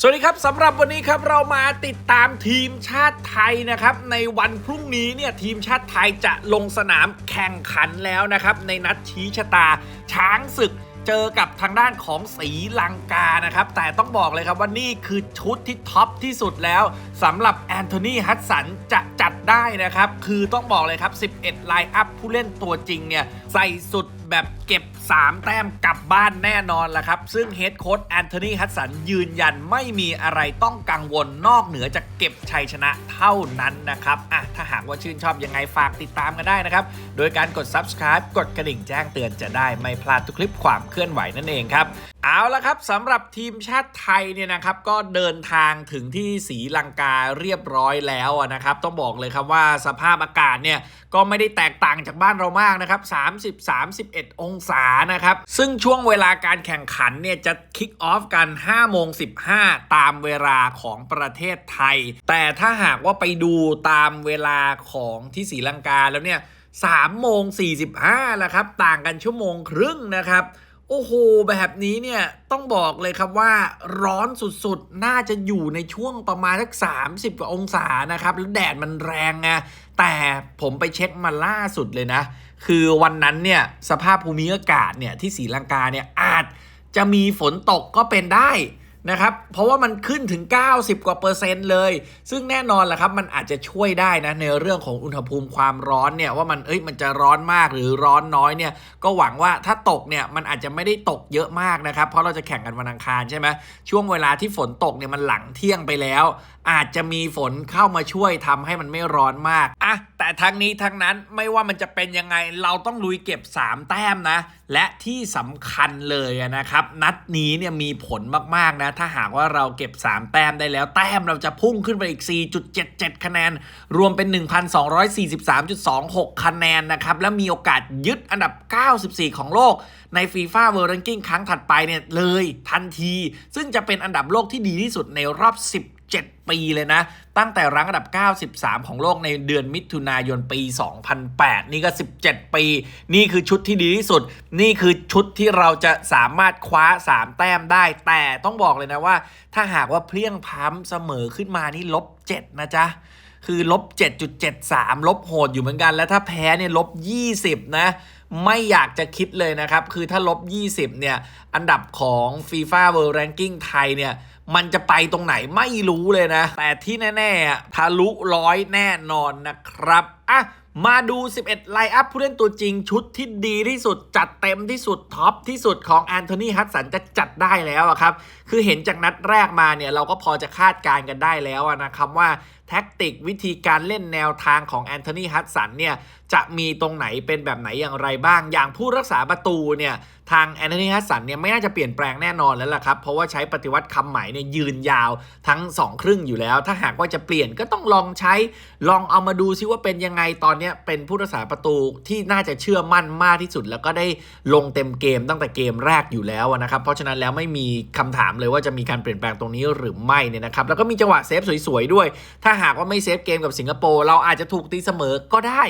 สวัสดีครับสำหรับวันนี้ครับเรามาติดตามทีมชาติไทยนะครับ ในวันพรุ่งนี้เนี่ยทีมชาติไทยจะลงสนามแข่งขันแล้วนะครับ ในนัดชี้ชะตาช้างศึก เจอกับทางด้านของสีลังกานะครับ แต่ต้องบอกเลยครับว่านี่คือชุดที่ท็อปที่สุดแล้วสำหรับแอนโทนีฮัตสันจะจัดได้นะครับ คือต้องบอกเลยครับ 11 ไลน์อัพผู้เล่นตัวจริงเนี่ย ใส่สุดแบบเก็บ 3 แต้มกลับบ้านแน่นอนละครับ ซึ่งเฮดโค้ชแอนโทนีฮัตสันยืนยันไม่มีอะไรต้องกังวลนอกเหนือจากเก็บชัยชนะเท่านั้นนะครับอะถ้าหากว่าชื่นชอบยังไงฝากติดตามกันได้นะครับ โดยการกด subscribe กดกระดิ่งแจ้งเตือนจะได้ไม่พลาดทุกคลิปความลื่อนไหวนั่นเองครับเอาละครับสำหรับทีมชาติไทยเนี่ยนะครับก็เดินทางถึงที่ศรีลังกาเรียบร้อยแล้วนะครับต้องบอกเลยครับว่าสภาพอากาศเนี่ยก็ไม่ได้แตกต่างจากบ้านเรามากนะครับ30-31 องศานะครับซึ่งช่วงเวลาการแข่งขันเนี่ยจะคิกออฟกัน5โมง15 ตามเวลาของประเทศไทย แต่ถ้าหากว่าไปดูตามเวลาของที่ศรีลังกาแล้วเนี่ย3โมง45แล้วครับต่างกันชั่วโมงครึ่งนะครับ โอ้โห แบบนี้เนี่ยต้องบอกเลยครับว่าร้อนสุดๆ น่าจะอยู่ในช่วงประมาณสัก 30 กว่าองศานะครับ แล้วแดดมันแรงไงแต่ผมไปเช็คมาล่าสุดเลยนะ คือวันนั้นเนี่ยสภาพภูมิอากาศเนี่ยที่ศรีลังกาเนี่ยอาจจะมีฝนตกก็เป็นได้ นะครับ เพราะว่ามันขึ้นถึง 90 กว่าเปอร์เซ็นต์เลย ซึ่งแน่นอนแหละครับ มันอาจจะช่วยได้นะในเรื่องของอุณหภูมิความร้อนเนี่ยว่ามันเอ้ยมันจะร้อนมากหรือร้อนน้อยเนี่ยก็หวังว่าถ้าตกเนี่ยมันอาจจะไม่ได้ตกเยอะมากนะครับ เพราะเราจะแข่งกันวันอังคารใช่ไหมช่วงเวลาที่ฝนตกเนี่ยมันหลังเที่ยงไปแล้ว อาจจะมีฝนเข้ามาช่วยทำให้มันไม่ร้อนมากอะแต่ทั้งนี้ทั้งนั้นไม่ว่ามันจะเป็นยังไงเราต้องลุยเก็บ 3 แต้มนะ และที่สำคัญเลยนะครับ นัดนี้เนี่ยมีผลมากๆนะถ้าหากว่าเราเก็บ 3 แต้มได้แล้ว แต้มเราจะพุ่งขึ้นไปอีก 4.77 คะแนน รวมเป็น 1,243.26 คะแนนนะครับ และมีโอกาสยึดอันดับ 94 ของโลกใน FIFA World Ranking ครั้งถัดไปเนี่ยเลยทันที ซึ่งจะเป็นอันดับโลกที่ดีที่สุดในรอบ 10 7 ปีเลยนะ ตั้งแต่รั้งอันดับ 93 ของโลกในเดือนมิถุนายนปี 2008 นี่ก็ 17 ปี นี่คือชุดที่ดีที่สุด นี่คือชุดที่เราจะสามารถคว้า 3 แต้มได้ แต่ต้องบอกเลยนะว่า ถ้าหากว่าเพลียงพล้ำเสมอขึ้นมานี่ลบ 7 นะจ๊ะคือลบ 7.73 ลบโหดอยู่เหมือนกัน แล้วถ้าแพ้เนี่ยลบ 20 นะ ไม่อยากจะคิดเลยนะครับ คือถ้าลบ 20 เนี่ย อันดับของ FIFA World Ranking ไทยเนี่ย มันจะไปตรงไหนไม่รู้เลยนะ แต่ที่แน่ๆทะลุร้อยแน่นอนนะครับอะมาดู 11 ไลน์อัพผู้เล่นตัวจริงชุดที่ดีที่สุดจัดเต็มที่สุด ท็อปที่สุดของแอนโทนีฮัตสันจะจัดได้แล้วครับ คือเห็นจากนัดแรกมาเนี่ย เราก็พอจะคาดการณ์กันได้แล้วนะครับว่า แท็กติกวิธีการเล่นแนวทางของแอนโทนีฮัตสันเนี่ยจะมีตรงไหนเป็นแบบไหนอย่างไรบ้าง อย่างผู้รักษาประตูเนี่ยทางแอนโทนีฮัตสันเนี่ยไม่น่าจะเปลี่ยนแปลงแน่นอนแล้วล่ะครับ เพราะว่าใช้ปฏิวัติคำใหม่เนี่ยยืนยาวทั้ง 2 ครึ่งอยู่แล้ว ถ้าหากว่าจะเปลี่ยนก็ต้องลองใช้ลองเอามาดูซิว่าเป็นยังไงตอนนี้เป็นผู้รักษาประตูที่น่าจะเชื่อมั่นมากที่สุด แล้วก็ได้ลงเต็มเกมตั้งแต่เกมแรกอยู่แล้วนะครับเพราะฉะนั้นแล้วไม่มีคำถามเลยว่าจะมีการเปลี่ยนแปลงตรงนี้หรือไม่เนี่ยนะครับแล้วก็มีจังหวะเซฟสวยๆด้วย ถ้าหากว่าไม่เซฟเกมกับสิงคโปร์เราอาจจะถูกตีเสมอก็ได้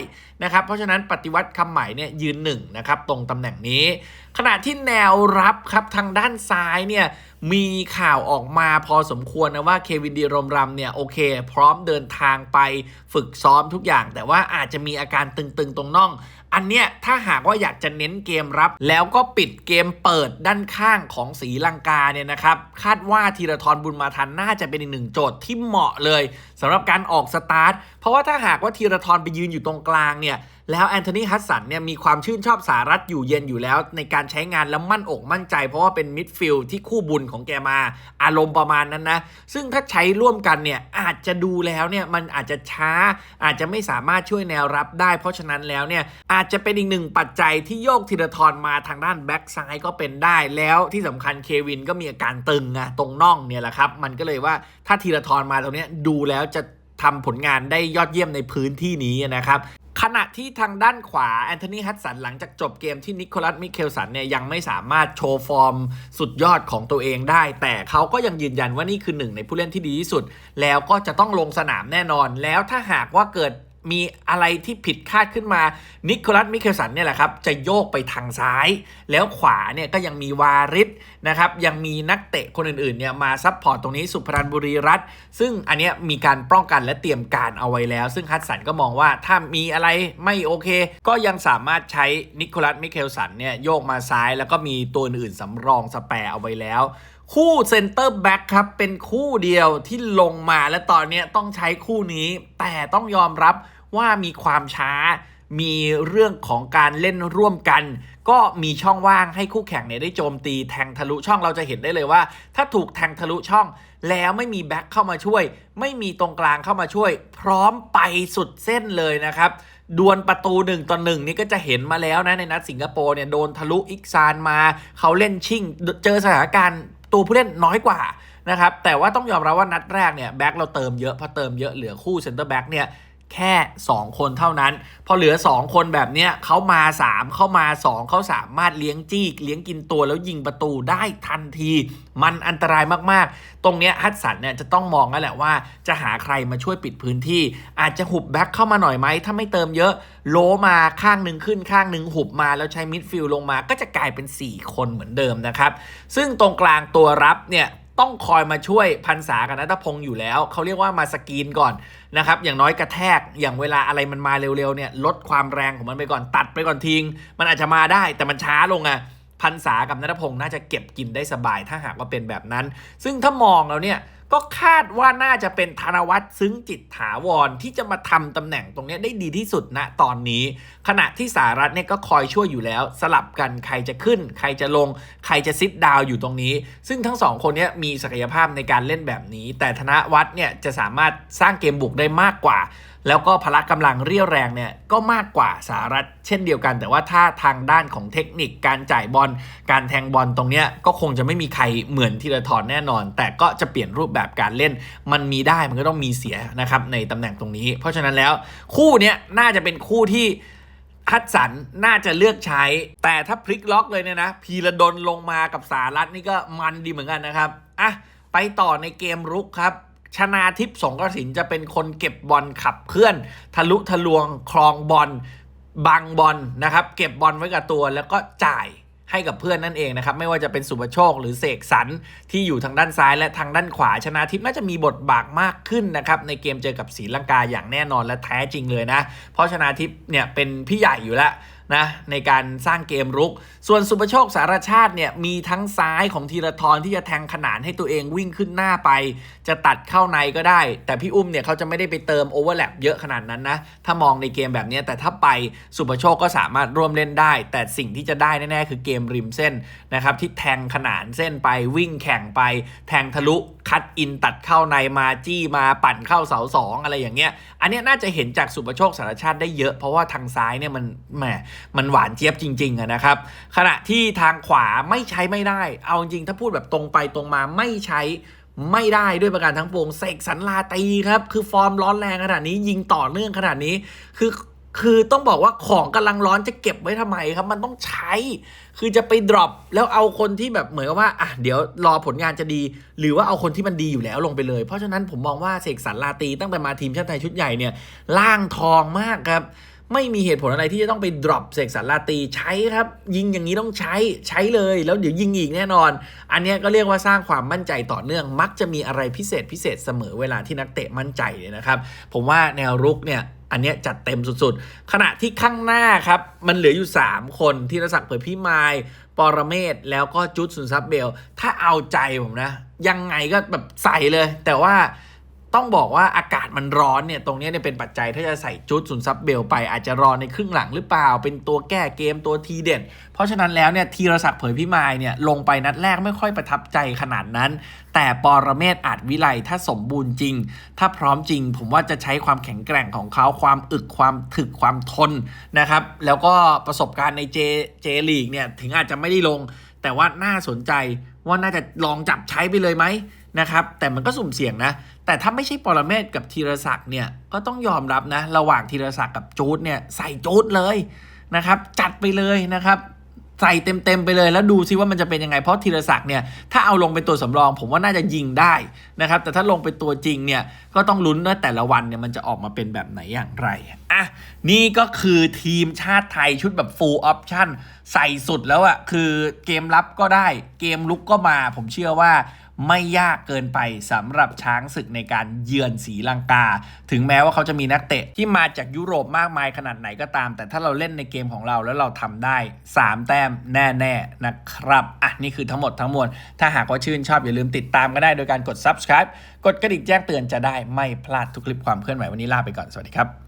นะครับ เพราะฉะนั้นปฏิวัติคำใหม่เนี่ยยืนหนึ่งนะครับตรงตำแหน่งนี้ ขณะที่แนวรับครับทางด้านซ้ายเนี่ยมีข่าวออกมาพอสมควรนะว่าเควินดีรมรำเนี่ยโอเค พร้อมเดินทางไปฝึกซ้อมทุกอย่าง แต่ว่าอาจจะมีอาการตึงๆตรงน่องอันเนี้ยถ้าหากว่าอยากจะเน้นเกมรับ แล้วก็ปิดเกมเปิดด้านข้างของสีลังกาเนี่ยนะครับ คาดว่าธีรทรบุญมาทันน่าจะเป็นอีกหนึ่งโจทย์ที่เหมาะเลยสำหรับการออกสตาร์ท เพราะว่าถ้าหากว่าธีรทรไปยืนอยู่ตรงกลางเนี่ยแล้วแอนโทนีฮัตสันเนี่ยมีความชื่นชอบสารัฐอยู่เย็นอยู่แล้ว ในการใช้งานแล้วมั่นอกมั่นใจ เพราะว่าเป็นมิดฟิลด์ที่คู่บุญของแกมา อารมณ์ประมาณนั้นนะ ซึ่งถ้าใช้ร่วมกันเนี่ยอาจจะดูแล้วเนี่ยมันอาจจะช้าอาจจะไม่สามารถช่วยแนวรับได้ เพราะฉะนั้นแล้วเนี่ยอาจจะเป็นอีกหนึ่งปัจจัยที่โยกธีรทรมาทางด้านแบ็กซ้ายก็เป็นได้แล้วที่สำคัญเควินก็มีอาการตึงอะตรงน่องเนี่ยแหละครับ มันก็เลยว่าถ้าธีรทรมาตรงนี้ดูแล้วจะทำผลงานได้ยอดเยี่ยมในพื้นที่นี้นะครับขณะที่ทางด้านขวาแอนโทนีฮัตสันหลังจากจบเกมที่นิโคลัสมิเคลสันเนี่ยยังไม่สามารถโชว์ฟอร์มสุดยอดของตัวเองได้ แต่เขาก็ยังยืนยันว่านี่คือหนึ่งในผู้เล่นที่ดีที่สุด แล้วก็จะต้องลงสนามแน่นอน แล้วถ้าหากว่าเกิด มีอะไรที่ผิดคาดขึ้นมานิโคลัสมิเคลสันเนี่ยแหละครับจะโยกไปทางซ้าย แล้วขวาเนี่ยก็ยังมีวาริสนะครับยังมีนักเตะคนอื่นๆเนี่ยมาซับพอร์ตตรงนี้สุพรันบุรีรัตซึ่งอันเนี้ยมีการป้องกันและเตรียมการเอาไว้แล้ว ซึ่งฮัตสันก็มองว่าถ้ามีอะไรไม่โอเค ก็ยังสามารถใช้นิโคลัสมิเคลสันเนี่ยโยกมาซ้ายแล้วก็มีตัวอื่นๆสำรองสแปร์เอาไว้แล้วคู่เซนเตอร์แบ็กครับ เป็นคู่เดียวที่ลงมาและตอนนี้ต้องใช้คู่นี้แต่ต้องยอมรับ ว่ามีความช้า มีเรื่องของการเล่นร่วมกัน ก็มีช่องว่างให้คู่แข่งเนี่ยได้โจมตีแทงทะลุช่องเราจะเห็นได้เลยว่า ถ้าถูกแทงทะลุช่อง แล้วไม่มีแบ็คเข้ามาช่วย ไม่มีตรงกลางเข้ามาช่วย พร้อมไปสุดเส้นเลยนะครับดวลประตูหนึ่งต่อหนึ่งนี่ก็จะเห็นมาแล้วนะ ในนัดสิงคโปร์เนี่ยโดนทะลุอิกซานมา เขาเล่นชิ่ง เจอสถานการณ์ตัวผู้เล่นน้อยกว่านะครับแต่ว่าต้องยอมรับว่านัดแรกเนี่ยแบ็คเราเติมเยอะพอเติมเยอะเหลือคู่เซนเตอร์แบ็กเนี่ย แค่ 2 คนเท่านั้น พอเหลือ 2 คนแบบเนี้ยเขามา 3 เข้ามา 2 เขาสามารถเลี้ยงจี้เลี้ยงกินตัวแล้วยิงประตูได้ทันที มันอันตรายมากๆ ตรงเนี้ยฮัตสันเนี่ยจะต้องมองแล้วแหละว่า จะหาใครมาช่วยปิดพื้นที่ อาจจะหุบแบ็คเข้ามาหน่อยไหม ถ้าไม่เติมเยอะ โลมาข้างหนึ่งขึ้นข้างหนึ่งหุบมาแล้วใช้มิดฟิลด์ลงมาก็จะกลายเป็น 4 คนเหมือนเดิมนะครับซึ่งตรงกลางตัวรับเนี่ย ต้องคอยมาช่วยพันษากับนัทพงศ์อยู่แล้วเขาเรียกว่ามาสกรีนก่อนนะครับอย่างน้อยกระแทกอย่างเวลาอะไรมันมาเร็วๆเนี่ยลดความแรงของมันไปก่อนตัดไปก่อนทิ้ง มันอาจจะมาได้แต่มันช้าลงอะพันษากับนัทพงศ์น่าจะเก็บกินได้สบายถ้าหากว่าเป็นแบบนั้น ซึ่งถ้ามองแล้วเนี่ย ก็คาดว่าน่าจะเป็นธนวัฒน์ซึ้งจิตถาวรที่จะมาทำตำแหน่งตรงนี้ได้ดีที่สุดณตอนนี้ ขณะที่สารัฐเนี่ยก็คอยช่วยอยู่แล้ว สลับกันใครจะขึ้น ใครจะลง ใครจะซิดดาวอยู่ตรงนี้ ซึ่งทั้งสองคนนี้มีศักยภาพในการเล่นแบบนี้ แต่ธนวัฒน์เนี่ยจะสามารถสร้างเกมบุกได้มากกว่าแล้วก็พละกำลังเรี่ยวแรงเนี่ยก็มากกว่าสหรัฐเช่นเดียวกัน แต่ว่าถ้าทางด้านของเทคนิคการจ่ายบอลการแทงบอลตรงเนี้ยก็คงจะไม่มีใครเหมือนธีรทรแน่นอน แต่ก็จะเปลี่ยนรูปแบบการเล่นมันมีได้มันก็ต้องมีเสียนะครับในตำแหน่งตรงนี้ เพราะฉะนั้นแล้วคู่เนี้ยน่าจะเป็นคู่ที่ฮัตสันน่าจะเลือกใช้ แต่ถ้าพลิกล็อกเลยเนี่ยนะ พีระดนลงมากับสารัฐนี่ก็มันดีเหมือนกันนะครับอะไปต่อในเกมรุกครับชนาทิพย์สงกระสินจะเป็นคนเก็บบอลขับเคลื่อน ทะลุทะลวงคลองบอลบังบอลนะครับ เก็บบอลไว้กับตัวแล้วก็จ่าย ให้กับเพื่อนนั่นเองนะครับ ไม่ว่าจะเป็นสุภโชคหรือเสกสรรที่อยู่ทางด้านซ้ายและทางด้านขวาชนะทิพย์น่าจะมีบทบาทมากขึ้นนะครับในเกมเจอกับศรีลังกาอย่างแน่นอนและแท้จริงเลยนะ เพราะชนะทิพย์เนี่ยเป็นพี่ใหญ่อยู่แล้ว นะในการสร้างเกมรุก ส่วนสุภโชคสารชาติเนี่ยมีทั้งซ้ายของธีรทรที่จะแทงขนานให้ตัวเองวิ่งขึ้นหน้าไป จะตัดเข้าในก็ได้ แต่พี่อุ้มเนี่ยเขาจะไม่ได้ไปเติมโอเวอร์แลปเยอะขนาดนั้นนะ ถ้ามองในเกมแบบนี้แต่ถ้าไปสุภโชคก็สามารถร่วมเล่นได้ แต่สิ่งที่จะได้แน่ๆคือเกมริมเส้นนะครับที่แทงขนานเส้นไปวิ่งแข่งไป แทงทะลุคัดอินตัดเข้าในมาจี้มาปั่นเข้าเสาสองอะไรอย่างเงี้ย อันนี้น่าจะเห็นจากสุประโชคสารชาติได้เยอะเพราะว่าทางซ้ายเนี่ยมันแหมมันหวานเจี๊ยบจริงๆนะครับ ขณะที่ทางขวาไม่ใช้ไม่ได้ เอาจริงๆถ้าพูดแบบตรงไปตรงมาไม่ใช้ไม่ได้ด้วยประการทั้งปวงเสกสรรลาตีครับ คือฟอร์มร้อนแรงขนาดนี้ยิงต่อเนื่องขนาดนี้ คือคือต้องบอกว่าของกำลังร้อนจะเก็บไว้ทำไมครับ มันต้องใช้ คือจะไปดรอปแล้วเอาคนที่แบบเหมือนกับว่าอะเดี๋ยวรอผลงานจะดี หรือว่าเอาคนที่มันดีอยู่แล้วลงไปเลย เพราะฉะนั้นผมมองว่าเสกสรรลาตีตั้งแต่มาทีมชาติไทยชุดใหญ่เนี่ยล่างทองมากครับ ไม่มีเหตุผลอะไรที่จะต้องไปดรอปเสกสรรลาตีใช้ครับ ยิงอย่างนี้ต้องใช้ใช้เลย แล้วเดี๋ยวยิงอีกแน่นอน อันนี้ก็เรียกว่าสร้างความมั่นใจต่อเนื่อง มักจะมีอะไรพิเศษพิเศษเสมอเวลาที่นักเตะมั่นใจเลยนะครับ ผมว่าแนวรุกเนี่ยอันนี้จัดเต็มสุดๆ ขณะที่ข้างหน้าครับ มันเหลืออยู่ 3 คนที่รศักดิ์เผยพิมายปรเมศแล้วก็จุดสุนทรัพย์เบล ถ้าเอาใจผมนะ ยังไงก็แบบใส่เลย แต่ว่า ต้องบอกว่าอากาศมันร้อนเนี่ยตรงนี้เนี่ยเป็นปัจจัยถ้าจะใส่จุดสุนทรัพย์เบลไปอาจจะรอในครึ่งหลังหรือเปล่า เป็นตัวแก้เกมตัวทีเด็ดเพราะฉะนั้นแล้วเนี่ยธีรศักดิ์เผยพิมายเนี่ยลงไปนัดแรกไม่ค่อยประทับใจขนาดนั้น แต่ปรเมศอาจวิไลถ้าสมบูรณ์จริง ถ้าพร้อมจริง ผมว่าจะใช้ความแข็งแกร่งของเขาความอึกความถึกความทนนะครับแล้วก็ประสบการณ์ในเจเจลีกเนี่ยถึงอาจจะไม่ได้ลง แต่ว่าน่าสนใจว่าน่าจะลองจับใช้ไปเลยไหม นะครับ แต่มันก็สุ่มเสี่ยงนะ แต่ถ้าไม่ใช่ปรเมศกับธีรศักดิ์เนี่ย ก็ต้องยอมรับนะ ระหว่างธีรศักดิ์กับจูดเนี่ยใส่จูดเลยนะครับ จัดไปเลยนะครับใส่เต็มๆไปเลยแล้วดูซิว่ามันจะเป็นยังไง เพราะธีรศักดิ์เนี่ยถ้าเอาลงเป็นตัวสำรอง ผมว่าน่าจะยิงได้นะครับ แต่ถ้าลงเป็นตัวจริงเนี่ยก็ต้องลุ้นว่าแต่ละวันเนี่ยมันจะออกมาเป็นแบบไหนอย่างไรอะนี่ก็คือทีมชาติไทยชุดแบบ full option ใส่สุดแล้วอะคือเกมรับก็ได้ เกมลุกก็มา ผมเชื่อว่า ไม่ยากเกินไปสำหรับช้างศึกในการเยือนศรีลังกา ถึงแม้ว่าเขาจะมีนักเตะที่มาจากยุโรปมากมายขนาดไหนก็ตาม แต่ถ้าเราเล่นในเกมของเราแล้วเราทำได้ 3 แต้มแน่ๆนะครับ อะ นี่คือทั้งหมดทั้งมวล ถ้าหากว่าชื่นชอบอย่าลืมติดตามก็ได้โดยการกด subscribe กดกระดิ่งแจ้งเตือนจะได้ไม่พลาดทุกคลิปความเคลื่อนไหววันนี้ลาไปก่อนสวัสดีครับ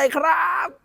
เลยครับ